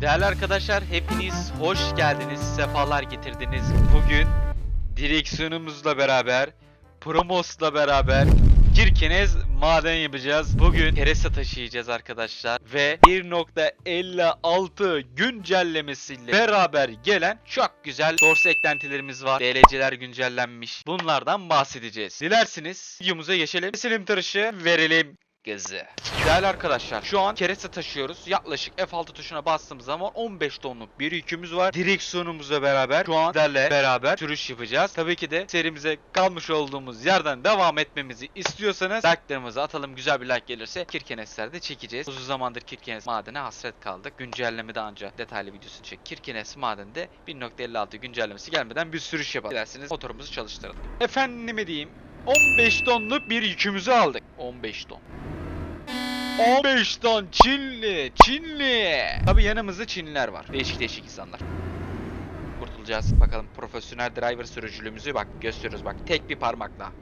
Değerli arkadaşlar hepiniz hoş geldiniz, sefalar getirdiniz. Bugün direksiyonumuzla beraber, Promos'la beraber Kirkenes maden yapacağız. Bugün kereste taşıyacağız arkadaşlar. Ve 1.56 güncellemesiyle beraber gelen çok güzel dorse eklentilerimiz var. DLC'ler güncellenmiş. Bunlardan bahsedeceğiz. Dilerseniz videomuza geçelim. Silim tırışı verelim gazı. Değerli arkadaşlar şu an kereste taşıyoruz. Yaklaşık F6 tuşuna bastığımız zaman 15 tonluk bir yükümüz var. Direksiyonumuzla beraber şu an sizlerle beraber sürüş yapacağız. Tabii ki de serimize kalmış olduğumuz yerden devam etmemizi istiyorsanız like'larımızı atalım. Güzel bir like gelirse Kirkenesler de çekeceğiz. Uzun zamandır Kirkenes madene hasret kaldık. Güncellemede ancak detaylı videosunu çek. Kirkenes madende 1.56 güncellemesi gelmeden bir sürüş yapalım. Dilerseniz motorumuzu çalıştıralım. Efendime diyeyim 15 tonluk bir yükümüzü aldık. 15 ton. 15 ton Çinli, Çinli. Tabi yanımızda Çinliler var. Değişik değişik insanlar. Kurtulacağız. Bakalım profesyonel driver sürücülüğümüzü bak gösteriyoruz bak tek bir parmakla.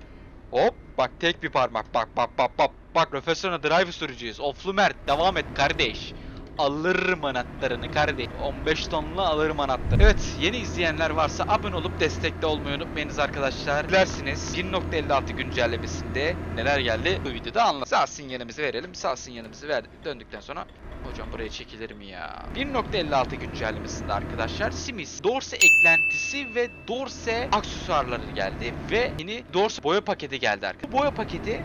Hop bak tek bir parmak bak bak bak bak. Bak profesyonel driver sürücüyüz. Oflu Mert devam et kardeş. Alırım anahtarını kardeş. 15 tonla alırım anahtarı. Evet yeni izleyenler varsa abone olup destekte olmayı unutmayınız arkadaşlar. Dilerseniz 1.56 güncellemesinde neler geldi bu videoda anlat. Sağ sinyalimizi verelim. Sağ sinyalimizi ver döndükten sonra Hocam buraya çekilir mi ya? 1.56 güncellemesinde arkadaşlar Simis Dorse eklentisi ve Dorse aksesuarları geldi ve yeni Dorse boya paketi geldi arkadaşlar. Bu boya paketi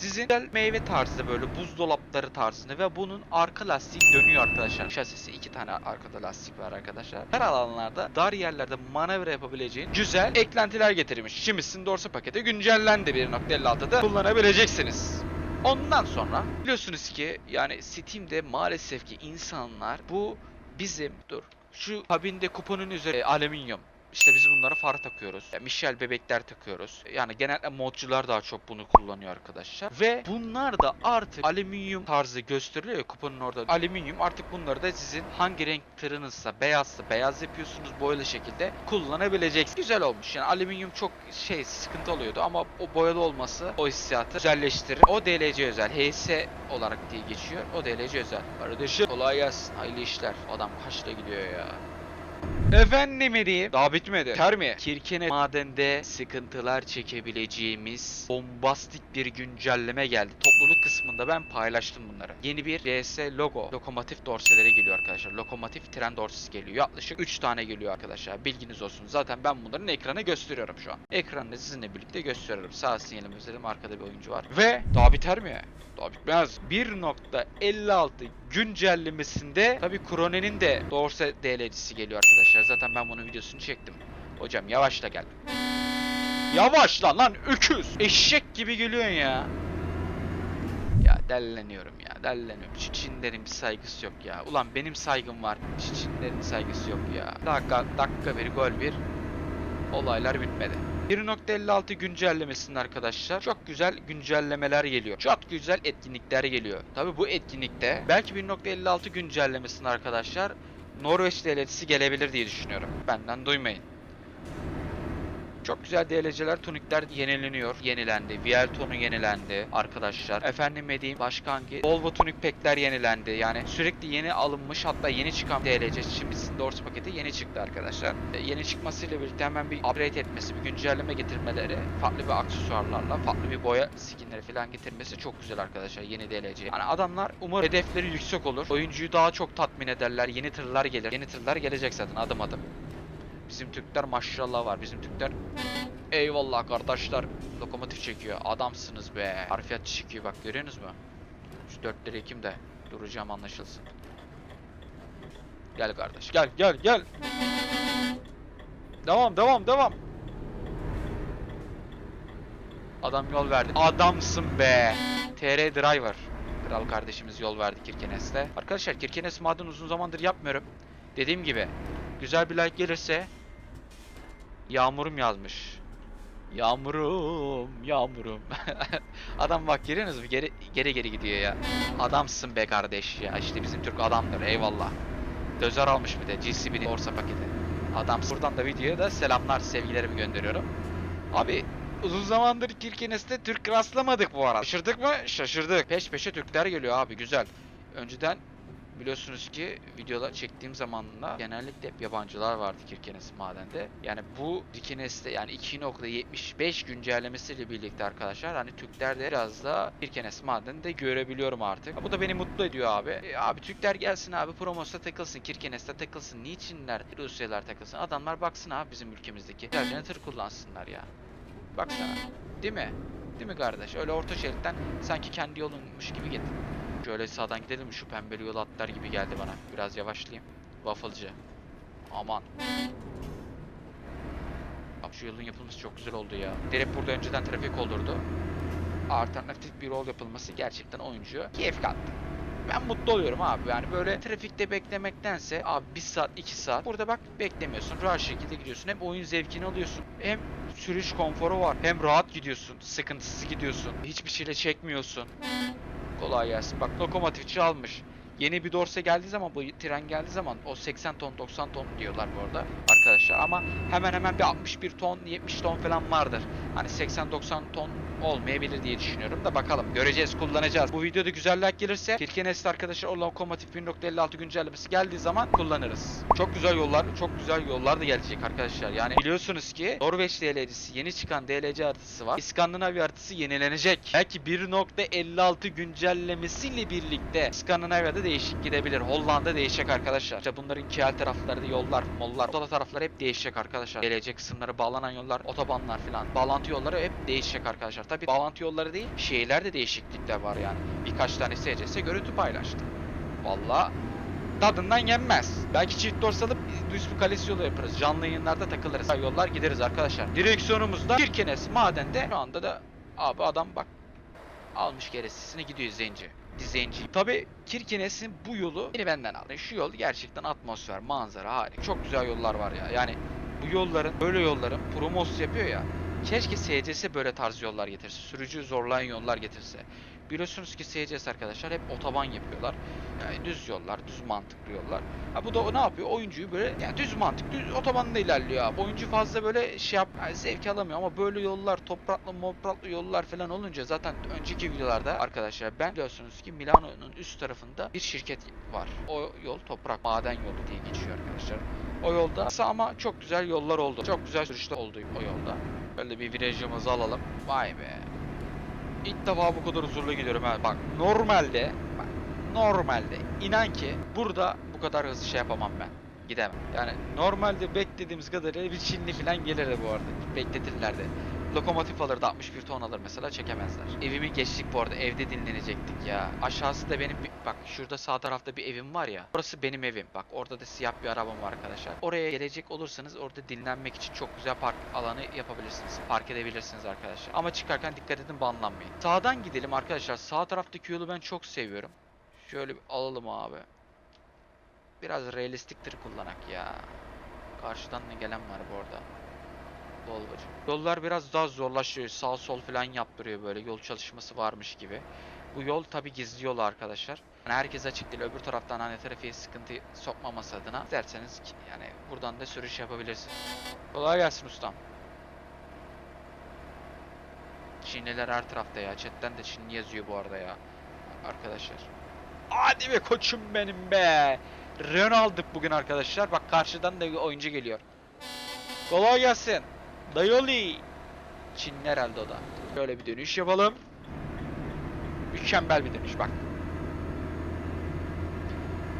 sizin güzel meyve tarzı böyle buzdolapları tarzında ve bunun arka lastiği dönüyor arkadaşlar. Şasisi iki tane arkada lastik var arkadaşlar. Her alanlarda dar yerlerde manevra yapabileceğin güzel eklentiler getirmiş. Simis'in dorsa paketi güncellendi 1.56'da kullanabileceksiniz. Ondan sonra biliyorsunuz ki yani Steam'de maalesef ki insanlar bu bizim dur şu kabinde kuponun üzeri alüminyum işte biz bunlara far takıyoruz. Michel bebekler takıyoruz. Yani genelde modcular daha çok bunu kullanıyor arkadaşlar. Ve bunlar da artık alüminyum tarzı gösteriliyor ya kuponun orada. Alüminyum artık bunları da sizin hangi renk tırınızsa beyazsa beyaz yapıyorsunuz boyalı şekilde kullanabileceksiniz. Güzel olmuş. Yani alüminyum çok şey sıkıntı oluyordu ama o boyalı olması o hissiyatı güzelleştirir. O DLC özel. HS olarak diye geçiyor. O DLC özel. Kardeşim kolay gelsin. Hayırlı işler. Adam kaçta gidiyor ya. Efendim diyeyim. Daha bitmedi. Mı? Kirkene madende sıkıntılar çekebileceğimiz bombastik bir güncelleme geldi. Topluluk kısmında ben paylaştım bunları. Yeni bir RS logo lokomotif dorseleri geliyor arkadaşlar. Lokomotif tren dorsesi geliyor. Yaklaşık 3 tane geliyor arkadaşlar. Bilginiz olsun. Zaten ben bunların ekrana gösteriyorum şu an. Ekranda sizinle birlikte gösteriyorum. Sağ sinyalim özelim. Arkada bir oyuncu var. Ve daha biter mi? Daha bitmez. 1.56 güncellemesinde tabi Krone'nin de Dorse DLC'si geliyor arkadaşlar. Zaten ben bunun videosunu çektim. Hocam yavaşla gel. Yavaşla lan öküz. Eşek gibi geliyorsun ya. Ya delleniyorum ya delleniyorum. Çinlerin bir saygısı yok ya. Ulan benim saygım var. Çinlerin saygısı yok ya. Dakika, dakika bir gol bir. Olaylar bitmedi. 1.56 güncellemesinde arkadaşlar çok güzel güncellemeler geliyor. Çok güzel etkinlikler geliyor. Tabi bu etkinlikte belki 1.56 güncellemesinde arkadaşlar Norveç DLC'si gelebilir diye düşünüyorum. Benden duymayın. Çok güzel DLC'ler, tunikler yenileniyor. Yenilendi. VL tonu yenilendi arkadaşlar. Efendim diyeyim başka hangi? Volvo tunik pack'ler yenilendi. Yani sürekli yeni alınmış hatta yeni çıkan DLC şimdi Doors paketi yeni çıktı arkadaşlar. E, yeni çıkmasıyla birlikte hemen bir upgrade etmesi, bir güncelleme getirmeleri, farklı bir aksesuarlarla, farklı bir boya skinleri falan getirmesi çok güzel arkadaşlar yeni DLC. Yani adamlar umarım hedefleri yüksek olur. Oyuncuyu daha çok tatmin ederler. Yeni tırlar gelir. Yeni tırlar gelecek zaten adım adım. Bizim Türkler maşallah var. Bizim Türkler eyvallah kardeşler. Lokomotif çekiyor. Adamsınız be. Harfiyat çekiyor bak görüyorsunuz mu? Şu dörtleri ekim de duracağım anlaşılsın. Gel kardeş gel gel gel. Devam devam devam. Adam yol verdi. Adamsın be. TR Driver. Kral kardeşimiz yol verdi Kirkenes'te. Arkadaşlar Kirkenes maden uzun zamandır yapmıyorum. Dediğim gibi güzel bir like gelirse Yağmurum yazmış. Yağmurum, yağmurum. Adam bak görüyorsunuz mu? Geri, geri geri gidiyor ya. Adamsın be kardeş ya. İşte bizim Türk adamdır eyvallah. Dözer almış bir de GCB'nin borsa paketi. Adam buradan da videoya da selamlar sevgilerimi gönderiyorum. Abi uzun zamandır Kirkenes'te Türk rastlamadık bu arada. Şaşırdık mı? Şaşırdık. Peş peşe Türkler geliyor abi güzel. Önceden biliyorsunuz ki videolar çektiğim zamanla genellikle hep yabancılar vardı Kirkenes madende. Yani bu Kirkenes'te yani 2.75 güncellemesiyle birlikte arkadaşlar hani Türkler de biraz da Kirkenes madeninde görebiliyorum artık. Bu da beni mutlu ediyor abi. E, abi Türkler gelsin abi Promos'ta takılsın, Kirkenes'te takılsın. Niçinler Rusyalılar takılsın? Adamlar baksın abi bizim ülkemizdeki. Tır kullansınlar ya. Baksana. Değil mi? Değil mi kardeş? Öyle orta şeritten sanki kendi yolunmuş gibi git. Şöyle sağdan gidelim? Şu pembeli yol atlar gibi geldi bana. Biraz yavaşlayayım. Waffle'cı. Aman. Abi şu yolun yapılması çok güzel oldu ya. Direkt burada önceden trafik olurdu. Alternatif bir yol yapılması gerçekten oyuncuya keyif kattı. Ben mutlu oluyorum abi yani böyle trafikte beklemektense abi 1 saat 2 saat burada bak beklemiyorsun rahat şekilde gidiyorsun hem oyun zevkini alıyorsun hem sürüş konforu var hem rahat gidiyorsun sıkıntısız gidiyorsun hiçbir şeyle çekmiyorsun kolay gelsin. Bak lokomotifçi almış yeni bir dorse geldiği zaman bu tren geldiği zaman o 80 ton 90 ton diyorlar bu arada arkadaşlar ama hemen hemen bir 61 ton 70 ton falan vardır hani 80-90 ton olmayabilir diye düşünüyorum da bakalım. Göreceğiz, kullanacağız. Bu videoda güzellik gelirse Kirkenes'te arkadaşlar o lokomotif 1.56 güncellemesi geldiği zaman kullanırız. Çok güzel yollar, çok güzel yollar da gelecek arkadaşlar. Yani biliyorsunuz ki Norveç DLC'si yeni çıkan DLC haritası var. İskandinavya haritası yenilenecek. Belki 1.56 güncellemesiyle birlikte İskandinavya'da değişik gidebilir. Hollanda değişecek arkadaşlar. İşte bunların kiel tarafları da yollar, mollar, otoda tarafları hep değişecek arkadaşlar. DLC kısımları, bağlanan yollar, otobanlar falan. Bağlantı yolları hep değişecek arkadaşlar. Tabi bağlantı yolları değil, şehirlerde değişiklikler var yani. Birkaç tane SCS görüntü paylaştı. Valla tadından yenmez. Belki çift dors alıp düz bir kalesi yolu yaparız. Canlı yayınlarda takılırız. Yollar gideriz arkadaşlar. Direksiyonumuzda Kirkenes madende. Şu anda da abi adam bak almış geresisine gidiyor zenci. Zenci. Tabi Kirkenes'in bu yolu beni benden aldı. Şu yol gerçekten atmosfer, manzara harika. Çok güzel yollar var ya. Yani bu yolların, böyle yolların promos yapıyor ya. Keşke SCS böyle tarz yollar getirse. Sürücü zorlayan yollar getirse. Biliyorsunuz ki SCS arkadaşlar hep otoban yapıyorlar. Yani düz yollar, düz mantıklı yollar. Ha bu da ne yapıyor? Oyuncuyu böyle yani düz mantık, düz otobanda ilerliyor abi. Oyuncu fazla böyle şey yap, yani zevk alamıyor ama böyle yollar, topraklı, mopraklı yollar falan olunca zaten önceki videolarda arkadaşlar ben biliyorsunuz ki Milano'nun üst tarafında bir şirket var. O yol toprak, maden yolu diye geçiyor arkadaşlar. O yolda ama çok güzel yollar oldu. Çok güzel sürüşler oldu o yolda. Böyle bir virajımızı alalım. Vay be. İlk defa bu kadar huzurlu gidiyorum ha. Bak normalde bak, normalde inan ki burada bu kadar hızlı şey yapamam ben. Gidemem. Yani normalde beklediğimiz kadarıyla bir Çinli falan gelirdi bu arada. Bekletirlerdi. Lokomotif alırdı 61 ton alır mesela çekemezler. Evimi geçtik bu arada evde dinlenecektik ya. Aşağısı da benim bak şurada sağ tarafta bir evim var ya. Orası benim evim. Bak orada da siyah bir arabam var arkadaşlar. Oraya gelecek olursanız orada dinlenmek için çok güzel park alanı yapabilirsiniz. Park edebilirsiniz arkadaşlar. Ama çıkarken dikkat edin banlanmayın. Sağdan gidelim arkadaşlar. Sağ taraftaki yolu ben çok seviyorum. Şöyle bir alalım abi. Biraz realistik tır kullanak ya. Karşıdan ne gelen var bu arada. Dolvacı. Yollar biraz daha zorlaşıyor. Sağ sol falan yaptırıyor böyle yol çalışması varmış gibi. Bu yol tabi gizli yol arkadaşlar. Yani herkes açık değil. Öbür taraftan hani trafiğe sıkıntı sokmaması adına derseniz ki yani buradan da sürüş yapabilirsiniz. Kolay gelsin ustam. Çinliler her tarafta ya. Chatten de Çinli yazıyor bu arada ya. Arkadaşlar. Hadi be koçum benim be. Renault aldık bugün arkadaşlar. Bak karşıdan da oyuncu geliyor. Kolay gelsin. Dayoli. Çinli herhalde o da. Böyle bir dönüş yapalım. Mükemmel bir dönüş bak.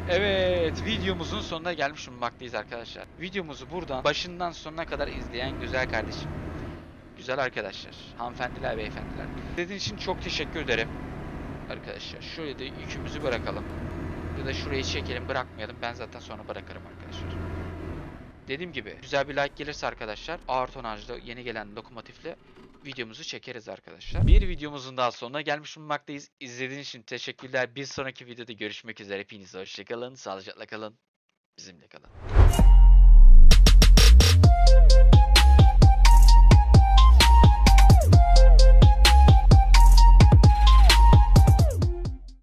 Evet videomuzun sonuna gelmiş bulunmaktayız arkadaşlar. Videomuzu buradan başından sonuna kadar izleyen güzel kardeşim. Güzel arkadaşlar, hanımefendiler, beyefendiler. Dediğiniz için çok teşekkür ederim. Arkadaşlar şöyle de yükümüzü bırakalım. Ya da şurayı çekelim bırakmayalım. Ben zaten sonra bırakırım arkadaşlar. Dediğim gibi güzel bir like gelirse arkadaşlar ağır tonajlı yeni gelen lokomotifle videomuzu çekeriz arkadaşlar. Bir videomuzun daha sonuna gelmiş bulunmaktayız. İzlediğiniz için teşekkürler. Bir sonraki videoda görüşmek üzere. Hepinize hoşçakalın. Sağlıcakla kalın. Bizimle kalın.